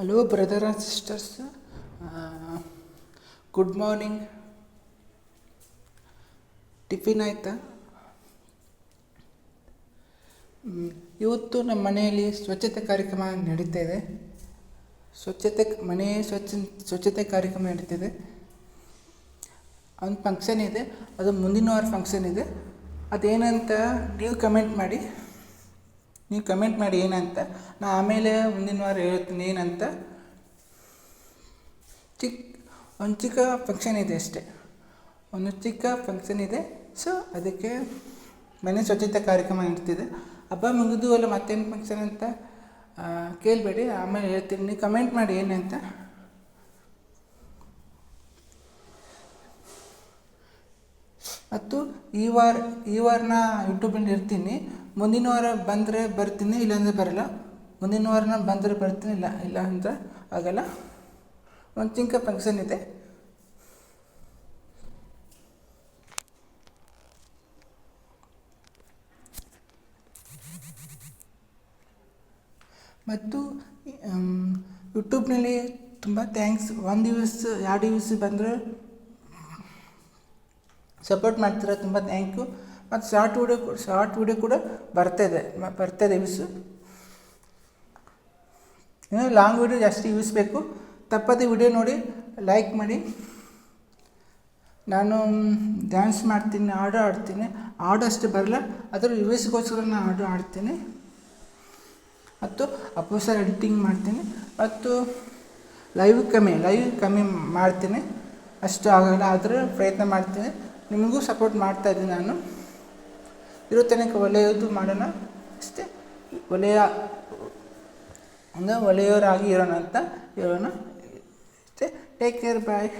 Hello brother and sisters good morning tiffin ಆಯಿತಾ? ಇವತ್ತು ನಮ್ಮ ಮನೆಯಲ್ಲಿ ಸ್ವಚ್ಛತೆ ಕಾರ್ಯಕ್ರಮ ನಡೀತಾ ಇದೆ. ಸ್ವಚ್ಛತೆ ಮನೆ ಸ್ವಚ್ಛ, ಸ್ವಚ್ಛತೆ ಕಾರ್ಯಕ್ರಮ ನಡೀತಿದೆ ಒಂದು ಫಂಕ್ಷನ್ ಇದೆ. ಅದು ಮುಂದಿನ ವಾರ ಫಂಕ್ಷನ್ ಇದೆ. ಅದೇನಂತ ನೀವು ಕಮೆಂಟ್ ಮಾಡಿ. ನೀವು ಕಮೆಂಟ್ ಮಾಡಿ ಏನಂತ? ನಾ ಆಮೇಲೆ ಮುಂದಿನ ವಾರ ಹೇಳ್ತೀನಿ ಏನಂತ? ಚಿಕ್ಕ ಒಂದು ಚಿಕ್ಕ ಫಂಕ್ಷನ್ ಇದೆ ಅಷ್ಟೇ. ಒಂದು ಚಿಕ್ಕ ಫಂಕ್ಷನ್ ಇದೆ. ಸೊ ಅದಕ್ಕೆ ಮನೆ ಸ್ವಚ್ಛತೆ ಕಾರ್ಯಕ್ರಮ ಇರ್ತಿದೆ ಹಬ್ಬ ಮುಗಿದು ಅಲ್ಲ ಮತ್ತೇನು ಫಂಕ್ಷನ್ ಅಂತ ಕೇಳಬೇಡಿ. ಆಮೇಲೆ ಹೇಳ್ತೀನಿ. ನೀವು ಕಮೆಂಟ್ ಮಾಡಿ ಏನಂತ? ಮತ್ತು ಈ ವಾರ ಈ ವಾರ ನಾ ಯೂಟ್ಯೂಬಲ್ಲಿ ಇರ್ತೀನಿ. ಮುಂದಿನ ವಾರ ಬಂದರೆ ಬರ್ತೀನಿ, ಇಲ್ಲಾಂದರೆ ಬರಲ್ಲ. ಮುಂದಿನ ವಾರ ನಾನು ಬಂದರೆ ಬರ್ತೀನಿ, ಇಲ್ಲ ಇಲ್ಲ ಅಂತ ಆಗಲ್ಲ. ಒಂದು ಚಿಕ್ಕ ಫಂಕ್ಷನ್ ಇದೆ. ಮತ್ತು ಯೂಟ್ಯೂಬ್ನಲ್ಲಿ ತುಂಬ ಥ್ಯಾಂಕ್ಸ್ ಒಂದು ದಿವಸ, ಎರಡು ದಿವಸ ಬಂದರೆ ಸಪೋರ್ಟ್ ಮಾಡ್ತೀರ, ತುಂಬ ಥ್ಯಾಂಕ್ ಯು ಮತ್ತು ಶಾರ್ಟ್ ವಿಡಿಯೋ ಶಾರ್ಟ್ ವಿಡಿಯೋ ಕೂಡ ಬರ್ತದೆ ಬರ್ತದೆ ಯೂಸು. ಇನ್ನು ಲಾಂಗ್ ವಿಡಿಯೋ ಜಾಸ್ತಿ ವ್ಯೂಸ್ ಬೇಕು. ತಪ್ಪದೆ ವಿಡಿಯೋ ನೋಡಿ, ಲೈಕ್ ಮಾಡಿ. ನಾನು ಡ್ಯಾನ್ಸ್ ಮಾಡ್ತೀನಿ, ಹಾಡು ಆಡ್ತೀನಿ ಹಾಡು ಅಷ್ಟು ಬರಲ್ಲ ಅದರ ವ್ಯೂಸ್ಗೋಸ್ಕರ ನಾನು ಹಾಡು ಆಡ್ತೀನಿ ಮತ್ತು ಅಪೋಸರ್ ಎಡಿಟಿಂಗ್ ಮಾಡ್ತೀನಿ. ಮತ್ತು ಲೈವ್ ಕಮ್ಮಿ ಲೈವ್ ಕಮ್ಮಿ ಮಾಡ್ತೀನಿ. ಅಷ್ಟು ಆಗಲ್ಲ, ಆದರೆ ಪ್ರಯತ್ನ ಮಾಡ್ತೀನಿ. ನಿಮಗೂ ಸಪೋರ್ಟ್ ಮಾಡ್ತಾಯಿದ್ದೀನಿ ನಾನು. ಇರೋ ತನಕ ಒಲೆಯೋದು ಮಾಡೋಣ, ಅಷ್ಟೇ. ಒಲೆಯ ಅಂದರೆ ಒಲೆಯವರಾಗಿ ಇರೋಣ ಅಂತ ಹೇಳೋಣ. ಅಷ್ಟೇ. Take care bye